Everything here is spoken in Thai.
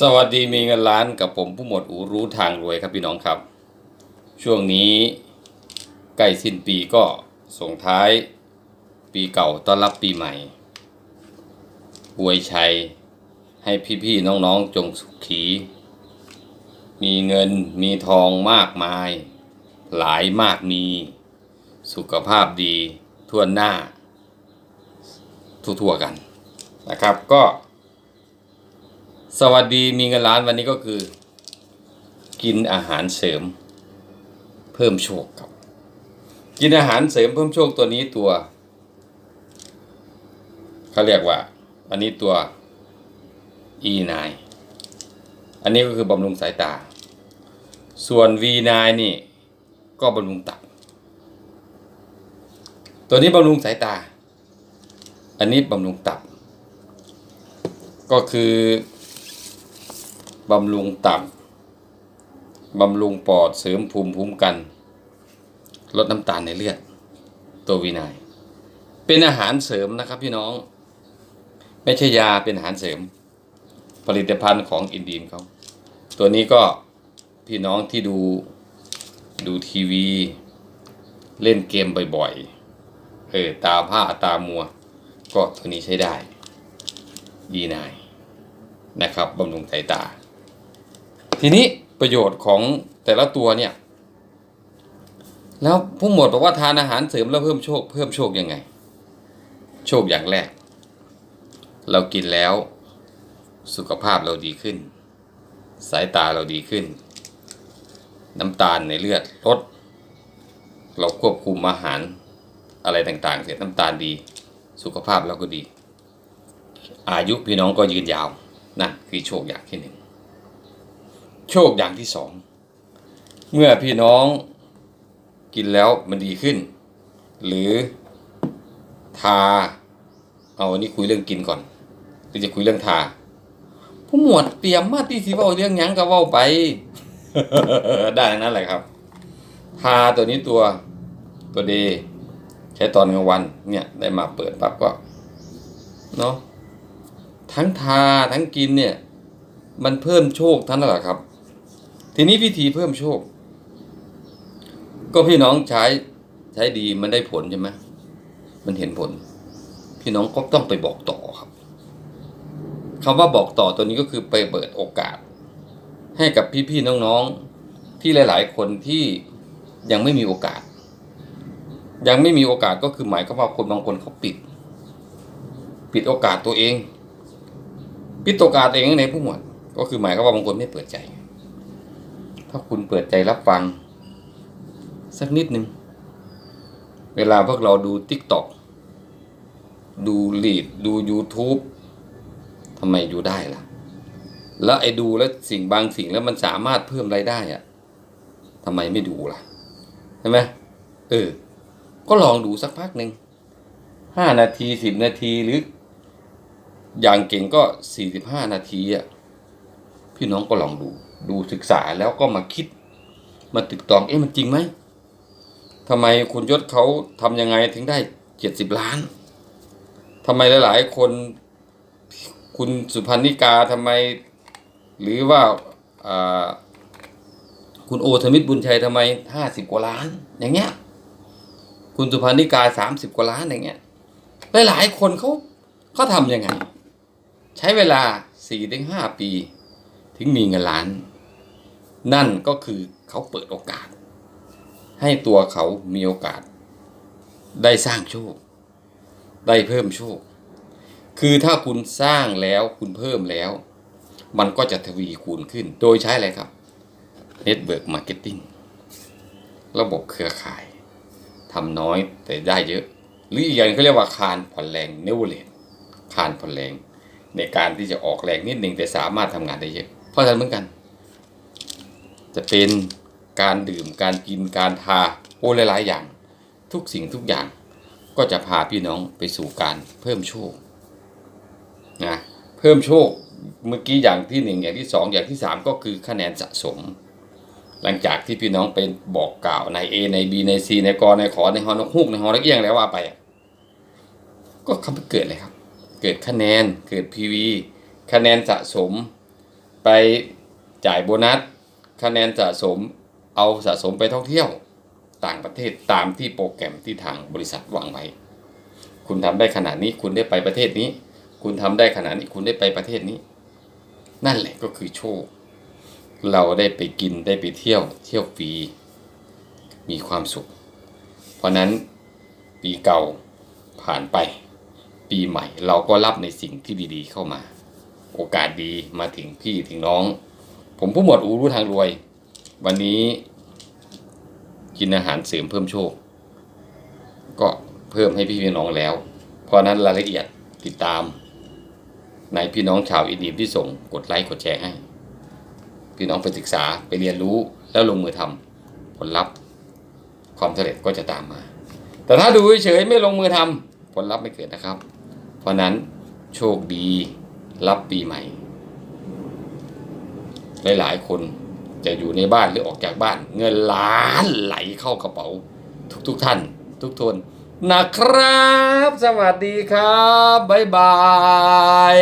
สวัสดีมีเงินล้านกับผมผู้หมวดอูรู้ทางรวยครับพี่น้องครับ ช่วงนี้ใกล้สิ้นปีก็ส่งท้าย ปีเก่าต้อนรับปีใหม่อวยชัย ให้พี่ๆน้องๆจงสุขี มีเงินมีทองมากมาย หลายมากมี สุขภาพดีทั่วหน้า ทั่วๆกันนะครับก็ สวัสดีมีเงินล้านวันนี้ก็คือ กินอาหารเสริม เพิ่มโชคครับ กินอาหารเสริมเพิ่มโชคตัวนี้ตัวเขาเรียกว่า อันนี้ตัว E9 อันนี้ก็คือบำรุงสายตา ส่วน V9 นี่ก็บำรุงตับ ตัวนี้บำรุงสายตา อันนี้บำรุงตับ ก็คือ บำรุงตับบำรุงปอดเสริมภูมิคุ้มกัน ลดน้ำตาลในเลือด ตัววีนายเป็นอาหารเสริมนะครับพี่น้อง ไม่ใช่ยาเป็นอาหารเสริม ผลิตภัณฑ์ของอินดีมเขาตัวนี้ก็พี่น้องที่ดูดูทีวี เล่นเกมบ่อยๆเออตาผ้าตามัว ก็ตัวนี้ใช้ได้ยีนายนะครับบำรุงสายตา ทีนี้ประโยชน์ของแต่ละตัวเนี่ย แล้วผู้หมวดบอกว่าทานอาหารเสริมแล้วเพิ่มโชค เพิ่มโชคยังไง โชคอย่างแรก เรากินแล้ว สุขภาพเราดีขึ้น สายตาเราดีขึ้น น้ำตาลในเลือดลด เราควบคุมอาหารอะไรต่างๆ เสร็จน้ำตาลดี สุขภาพเราก็ดี อายุพี่น้องก็ยืนยาวนั่นคือโชคอย่างที่หนึ่ง โชคอย่างที่สอง เมื่อพี่น้องกินแล้วมันดีขึ้น หรือทา เอาอันนี้คุยเรื่องกินก่อนหรือจะคุยเรื่องทา ผู้หมวดเตรียมมาที่สิว่าเรื่องยังก็เว่าไป ได้ทั้งนั้นแหละครับ ทาตัวนี้ตัวตัวเดย์ใช้ตอนกลางวันเนี่ยได้มาเปิดปั๊บก็เนาะทั้งทาทั้งกินเนี่ย มันเพิ่มโชคทั้งนั้นแหละครับ ทีนี้วิธีเพิ่มโชค ก็พี่น้องใช้ใช้ดีมันได้ผลใช่ไหมมันเห็นผล พี่น้องก็ต้องไปบอกต่อครับคำว่าบอกต่อตัวนี้ก็คือไปเปิดโอกาส ให้กับพี่ๆน้องๆที่หลาย ๆ คนที่ยังไม่มีโอกาส ยังไม่มีโอกาสก็คือหมายความว่าคนบางคนเขาปิด ปิดโอกาสตัวเอง ปิดโอกาสตัวเองในผู้หมวดก็คือหมายความว่าบางคนไม่เปิดใจ ถ้าคุณเปิดใจรับฟัง สักนิดหนึ่ง เวลาพวกเราดู t ิ k t o k ดูลีดดู YouTube ทำไมดูได้ล่ะ แล้วไอ้ดูแล้วสิ่งบางสิ่งแล้วมันสามารถเพิ่มรายได้อะทำไมไม่ดูล่ะ ใช่ไหมเออ ก็ลองดูสักพักหนึ่งห้านาทีสิบนาทีหรือ อย่างเก่งก็สี่สิบห้านาทีอะ พี่น้องก็ลองดู ดูศึกษาแล้วก็มาคิด มาตึกตองเอ๊ะมันจริงไหมทำไมคุณยศเขาทำยังไงถึงได้เจ็ดสิบล้านทำไมหลาย ๆ คนคุณสุพันนิกาทำไม หรือว่าคุณโอธมิตรบุญชัยทำไมห้าสิบกว่าล้าน อย่างเงี้ย คุณสุพันนิกาสามสิบกว่าล้านอย่างเงี้ยหลายๆคนเขาเขาทำยังไง ใช้เวลาสี่ถึงห้าปี ถึงมีเงินล้าน นั่นก็คือเขาเปิดโอกาส ให้ตัวเขามีโอกาส ได้สร้างโชค ได้เพิ่มโชค คือถ้าคุณสร้างแล้วคุณเพิ่มแล้ว มันก็จะทวีคูณขึ้น โดยใช้อะไรครับ Network Marketing ระบบเครือข่ายทำน้อยแต่ได้เยอะ หรืออีกอย่างเขาเรียกว่าคานผ่อนแรงเนวเลตคานผ่อนแรง ในการที่จะออกแรงนิดหนึ่งแต่สามารถทำงานได้เยอะ เพราะฉะนั้นเหมือนกัน จะเป็นการดื่มการกินการทาโอ้หลาย ๆ อย่าง ทุกสิ่งทุกอย่างก็จะพาพี่น้องไปสู่การเพิ่มโชคนะเพิ่มโชคเมื่อกี้อย่างที่หนึ่งอย่างที่สองอย่างที่สามก็คือคะแนนสะสม หลังจากที่พี่น้องเป็นบอกกล่าวใน A ใน B ใน C ในกในขอในฮอนกฮูกในฮอนกเอียงแล้วว่าไป ก็คำเกิดเลยครับ เกิดคะแนนเกิด PV คะแนนสะสม ไปจ่ายโบนัส คะแนนสะสมเอาสะสมไปท่องเที่ยวต่างประเทศตามที่โปรแกรมที่ทางบริษัทวางไว้ คุณทำได้ขนาดนี้คุณได้ไปประเทศนี้ คุณทำได้ขนาดนี้คุณได้ไปประเทศนี้ นั่นแหละก็คือโชค เราได้ไปกินได้ไปเที่ยว เที่ยวฟรีมีความสุข เพราะนั้นปีเก่าผ่านไป ปีใหม่เราก็รับในสิ่งที่ดีๆเข้ามา โอกาสดีมาถึงพี่ถึงน้อง ผมผู้หมวดอูรู้ทางรวย วันนี้กินอาหารเสริมเพิ่มโชค ก็เพิ่มให้พี่พี่น้องแล้ว เพราะนั้นรายละเอียดติดตาม ในพี่น้องชาวอินเดียที่ส่งกดไลค์กดแชร์ให้ พี่น้องไปศึกษาไปเรียนรู้แล้วลงมือทำผลลัพธ์ความสำเร็จก็จะตามมา แต่ถ้าดูเฉยไม่ลงมือทำผลลัพธ์ไม่เกิดนะครับ เพราะนั้นโชคดีรับปีใหม่ หลายๆ คนจะอยู่ในบ้านหรือออกจากบ้าน เงินล้านไหลเข้ากระเป๋า ทุกๆท่าน ทุกทนนะครับ สวัสดีครับ บ๊ายบาย